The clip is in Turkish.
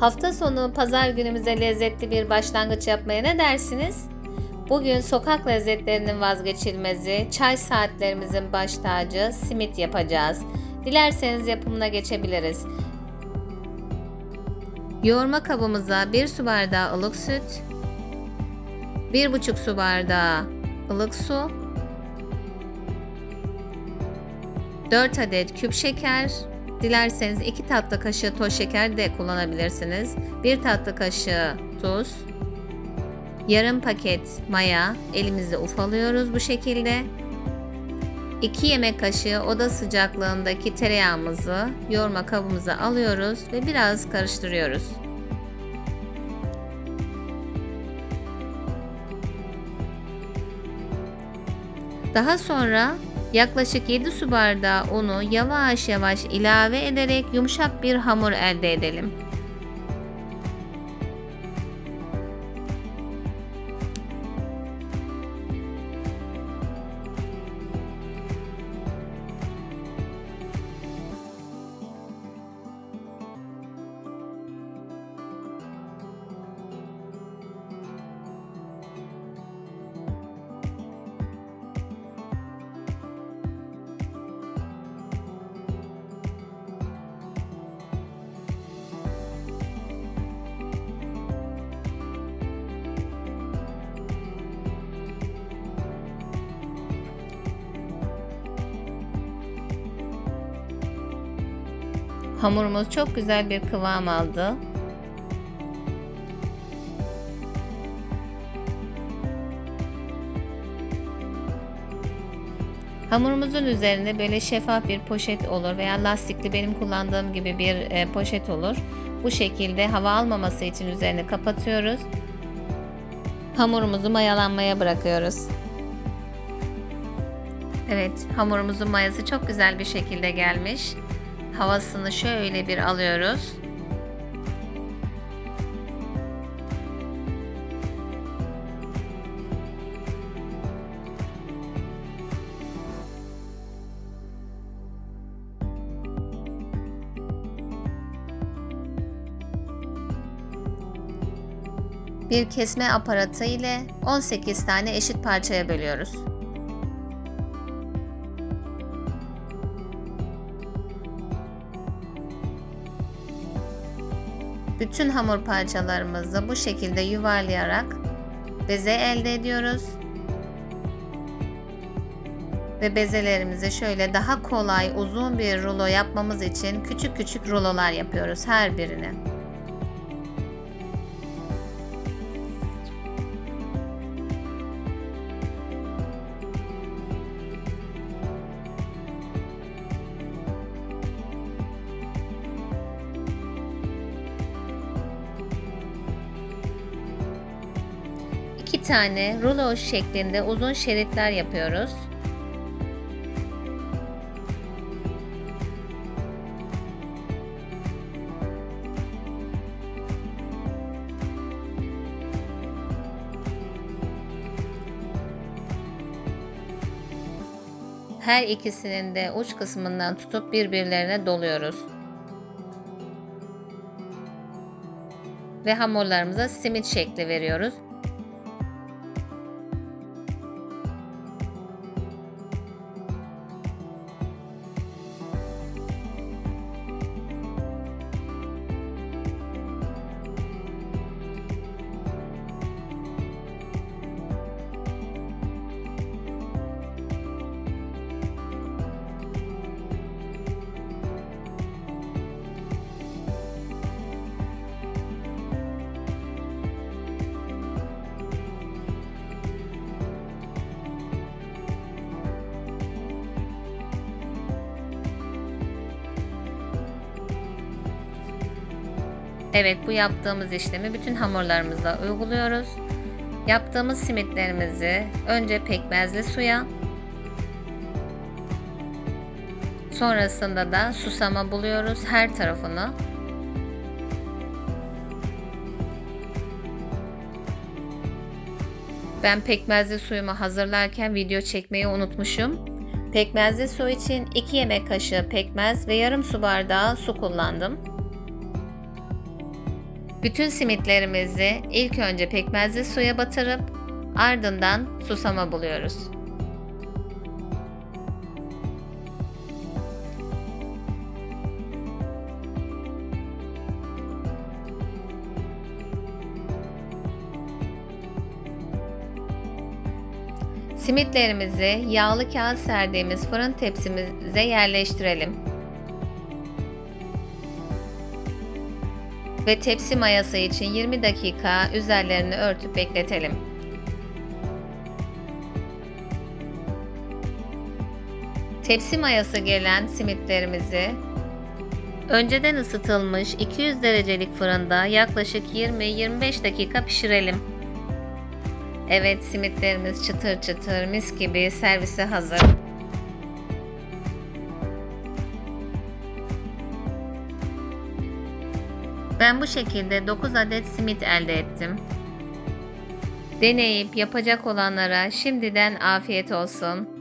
Hafta sonu pazar günümüze lezzetli bir başlangıç yapmaya ne dersiniz? Bugün sokak lezzetlerinin vazgeçilmezi, çay saatlerimizin baş tacı, simit yapacağız. Dilerseniz yapımına geçebiliriz. Yoğurma kabımıza 1 su bardağı ılık süt, 1,5 su bardağı ılık su, 4 adet küp şeker, dilerseniz 2 tatlı kaşığı toz şeker de kullanabilirsiniz. 1 tatlı kaşığı tuz, yarım paket maya elimizde ufalıyoruz bu şekilde. 2 yemek kaşığı oda sıcaklığındaki tereyağımızı yoğurma kabımıza alıyoruz ve biraz karıştırıyoruz. Daha sonra yaklaşık 7 su bardağı unu yavaş yavaş ilave ederek yumuşak bir hamur elde edelim. Hamurumuz çok güzel bir kıvam aldı. Hamurumuzun üzerinde böyle şeffaf bir poşet olur veya lastikli benim kullandığım gibi bir e, poşet olur. Bu şekilde hava almaması için üzerini kapatıyoruz. Hamurumuzu mayalanmaya bırakıyoruz. Evet, hamurumuzun mayası çok güzel bir şekilde gelmiş havasını şöyle bir alıyoruz. Bir kesme aparatı ile 18 tane eşit parçaya bölüyoruz. Bütün hamur parçalarımızı bu şekilde yuvarlayarak beze elde ediyoruz. Ve bezelerimizi şöyle daha kolay uzun bir rulo yapmamız için küçük küçük rulolar yapıyoruz her birini. Tane rulo şeklinde uzun şeritler yapıyoruz. Her ikisinin de uç kısmından tutup birbirlerine doluyoruz. Ve hamurlarımıza simit şekli veriyoruz. Evet bu yaptığımız işlemi bütün hamurlarımızda uyguluyoruz. Yaptığımız simitlerimizi önce pekmezli suya sonrasında da susama buluyoruz her tarafını. Ben pekmezli suyumu hazırlarken video çekmeyi unutmuşum. Pekmezli su için 2 yemek kaşığı pekmez ve yarım su bardağı su kullandım. Bütün simitlerimizi ilk önce pekmezli suya batırıp ardından susama buluyoruz. Simitlerimizi yağlı kağıt serdiğimiz fırın tepsimize yerleştirelim. Ve tepsi mayası için 20 dakika üzerlerini örtüp bekletelim. Tepsi mayası gelen simitlerimizi önceden ısıtılmış 200 derecelik fırında yaklaşık 20-25 dakika pişirelim. Evet simitlerimiz çıtır çıtır mis gibi servise hazır. Ben bu şekilde 9 adet simit elde ettim. Deneyip yapacak olanlara şimdiden afiyet olsun.